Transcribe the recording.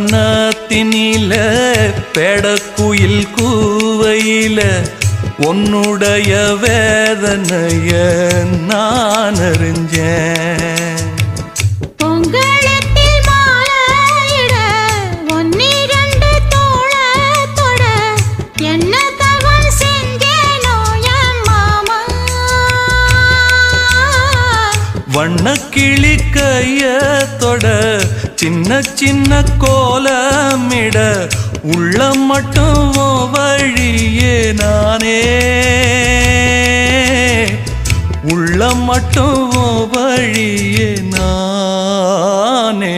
புன்னவனத்தினில பெடக்குயில் கூவையில உன்னுடைய வேதனைய நான் அறிஞ்சேன் பொங்கலத்தில் வண்ண தவம் செஞ்சேனோ என் சின்ன சின்ன கோலமிட உள்ள மட்டும் வழியே நானே. உள்ள மட்டும் வழியே நானே.